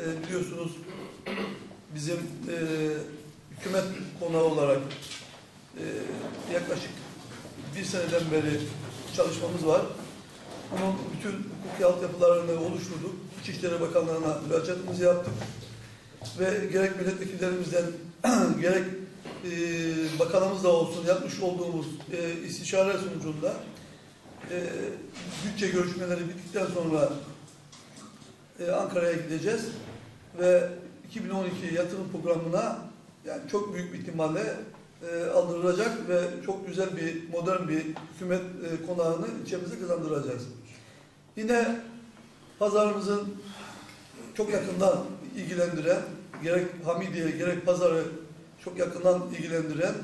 e, biliyorsunuz bizim e, hükümet konağı olarak e, yaklaşık bir seneden beri çalışmamız var. Bunun bütün hukuki altyapılarını oluşturduk. İçişleri Bakanlığı'na müracaatımızı yaptık. Ve gerek milletvekillerimizden gerek e, bakanımızla olsun yapmış olduğumuz e, istişare sonucunda e, bütçe görüşmeleri bittikten sonra e, Ankara'ya gideceğiz ve 2012 yatırım programına yani çok büyük bir ihtimalle e, aldırılacak ve çok güzel bir modern bir hükümet e, konağını ilçemize kazandıracağız. Yine pazarımızın çok yakından ilgilendiren gerek Hamidiye gerek pazarı çok yakından ilgilendiren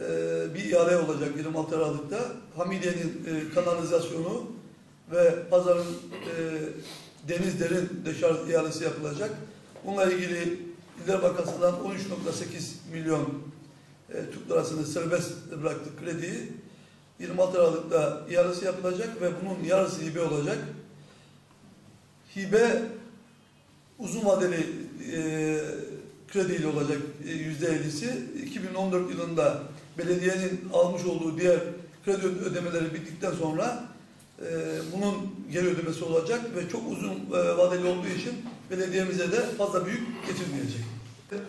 e, bir ihale olacak 26 Aralık'ta. Hamidiye'nin e, kanalizasyonu ve pazarın e, deniz derin deşarj ihalesi yapılacak. Bununla ilgili İller Bankası'ndan 13.8 milyon e, Türk lirasını serbest bıraktık krediyi. 26 Aralık'ta ihalesi yapılacak ve bunun yarısı hibe olacak. Hibe uzun vadeli e, krediyle olacak e, yüzde 50'si. 2014 yılında belediyenin almış olduğu diğer kredi ödemeleri bittikten sonra e, bunun geri ödemesi olacak ve çok uzun e, vadeli olduğu için belediyemize de fazla büyük getirmeyecek.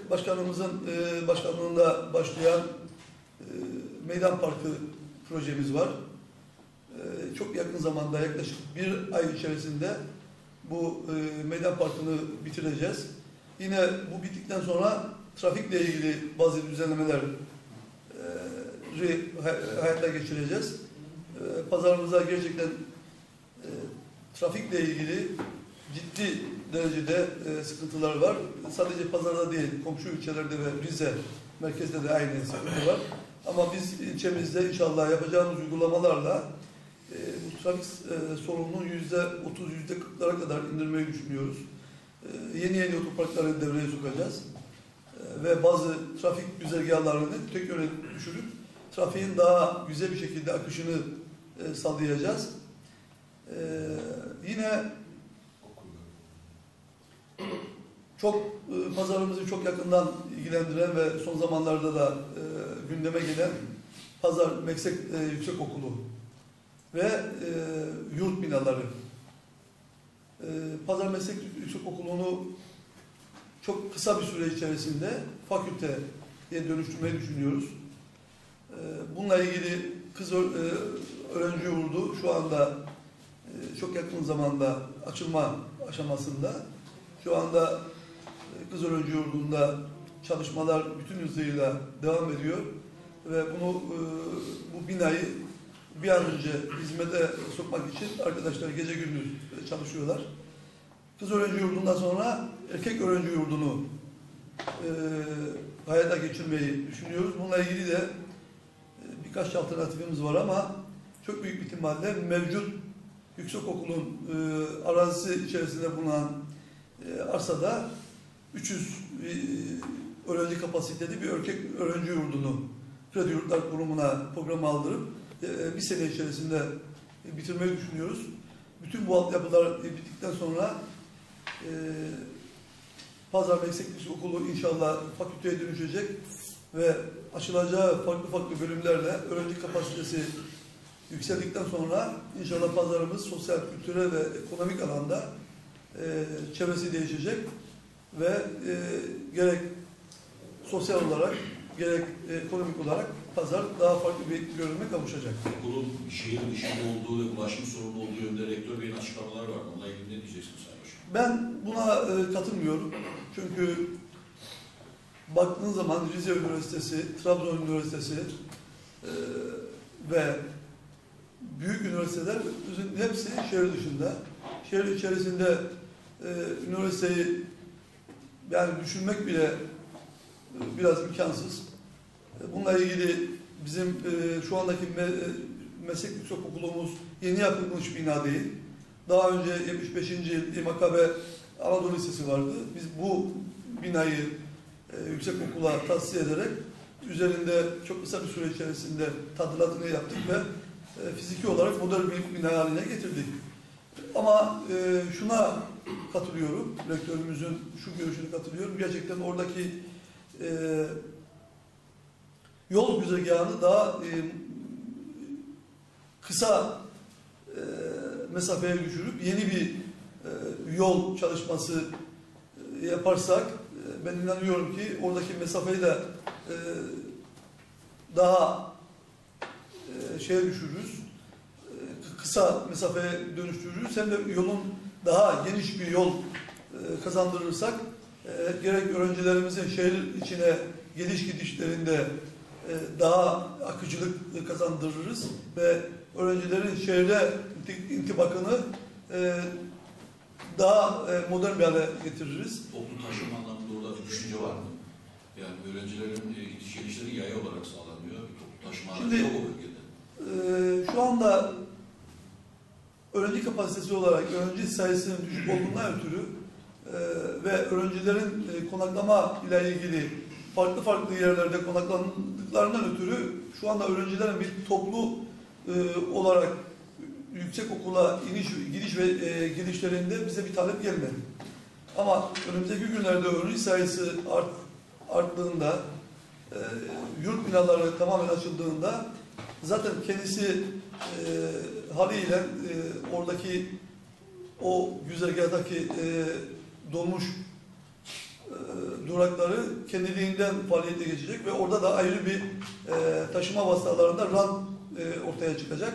Başkanımızın e, başkanlığında başlayan e, Meydan Parkı projemiz var. E, çok yakın zamanda yaklaşık bir ay içerisinde bu e, Meydan Parkı'nı bitireceğiz. Yine bu bittikten sonra trafikle ilgili bazı düzenlemeler e, hayata geçireceğiz. E, pazarımıza gerçekten e, trafikle ilgili ciddi derecede e, sıkıntılar var. Sadece pazarda değil, komşu ilçelerde ve Rize merkezde de aynı sıkıntı var. Ama biz ilçemizde inşallah yapacağımız uygulamalarla e, bu trafik e, sorununu yüzde otuz, yüzde kırklara kadar indirmeyi düşünüyoruz. E, yeni yeni otoparkları devreye sokacağız. E, ve bazı trafik güzergahlarını tek yöne düşürüp trafiğin daha güzel bir şekilde akışını e, sağlayacağız. E, yine çok e, pazarımızı çok yakından ilgilendiren ve son zamanlarda da e, gündeme gelen Pazar Meslek e, Yüksek Okulu ve e, yurt binaları. E, Pazar Meslek Yüksek Okulu'nu çok kısa bir süre içerisinde fakülteye dönüştürmeyi düşünüyoruz. E, bununla ilgili kız e, öğrenci yurdu şu anda e, çok yakın zamanda açılma aşamasında. Şu anda e, kız öğrenci yurdunda çalışmalar bütün hızıyla devam ediyor ve bunu bu binayı bir an önce hizmete sokmak için arkadaşlar gece gündüz çalışıyorlar. Kız öğrenci yurdundan sonra erkek öğrenci yurdunu hayata geçirmeyi düşünüyoruz. Bununla ilgili de birkaç alternatifimiz var ama çok büyük ihtimalle mevcut yüksekokulun e, arazisi içerisinde bulunan e, arsada 300 e, öğrenci kapasiteli bir erkek öğrenci yurdunu kredi yurtlar kurumuna program aldırıp e, bir sene içerisinde e, bitirmeyi düşünüyoruz. Bütün bu altyapılar bittikten sonra e, Pazar Meslek Okulu inşallah fakülteye dönüşecek ve açılacağı farklı farklı bölümlerle öğrenci kapasitesi yükseldikten sonra inşallah pazarımız sosyal, kültürel ve ekonomik alanda e, çevresi değişecek ve e, gerek sosyal olarak gerek ekonomik olarak pazar daha farklı bir görünüme kavuşacak. Okulun şehir dışında olduğu ve ulaşım sorunu olduğu yönde rektör beyin açıklamalar var. Onunla ilgili ne diyeceksiniz Sayın Başkan? Ben buna e, katılmıyorum. Çünkü baktığın zaman Rize Üniversitesi, Trabzon Üniversitesi e, ve büyük üniversiteler hepsi şehir dışında. Şehir içerisinde e, üniversiteyi yani düşünmek bile e, biraz imkansız. E, bununla ilgili bizim e, şu andaki me, e, meslek yüksek okulumuz yeni yapılmış bina değil. Daha önce 75. yıl İmakabe Anadolu Lisesi vardı. Biz bu binayı e, yüksek okula tahsis ederek üzerinde çok kısa bir süre içerisinde tadilatını yaptık ve e, fiziki olarak modern bir bina haline getirdik. Ama e, şuna katılıyorum. Rektörümüzün şu görüşüne katılıyorum. Gerçekten oradaki e, yol güzergahını daha e, kısa e, mesafeye düşürüp yeni bir e, yol çalışması e, yaparsak ben inanıyorum ki oradaki mesafeyi de e, daha e, şeye düşürürüz. E, kısa mesafeye dönüştürürüz. Hem de yolun daha geniş bir yol e, kazandırırsak e, gerek öğrencilerimizin şehir içine geliş gidişlerinde e, daha akıcılık kazandırırız ve öğrencilerin şehre inti- intibakını e, daha e, modern bir hale getiririz. Toplu taşıma anlamında orada bir düşünce var mı? Yani öğrencilerin e, gidiş gelişleri yaya olarak sağlanıyor. Toplu taşıma Şimdi- yok o bölgede. Ee, şu anda öğrenci kapasitesi olarak öğrenci sayısının düşük olduğundan ötürü e, ve öğrencilerin e, konaklama ile ilgili farklı farklı yerlerde konaklandıklarından ötürü şu anda öğrencilerin bir toplu e, olarak yüksek okula iniş, gidiş ve e, gelişlerinde bize bir talep gelmedi. Ama önümüzdeki günlerde öğrenci sayısı art, arttığında, e, yurt binaları tamamen açıldığında zaten kendisi e, haliyle e, oradaki o güzergahdaki e, dolmuş e, durakları kendiliğinden faaliyete geçecek ve orada da ayrı bir e, taşıma vasıtalarında ran e, ortaya çıkacak.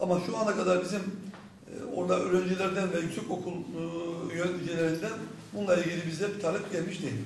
Ama şu ana kadar bizim e, orada öğrencilerden ve yüksek okul e, yöneticilerinden bununla ilgili bize bir talep gelmiş değil.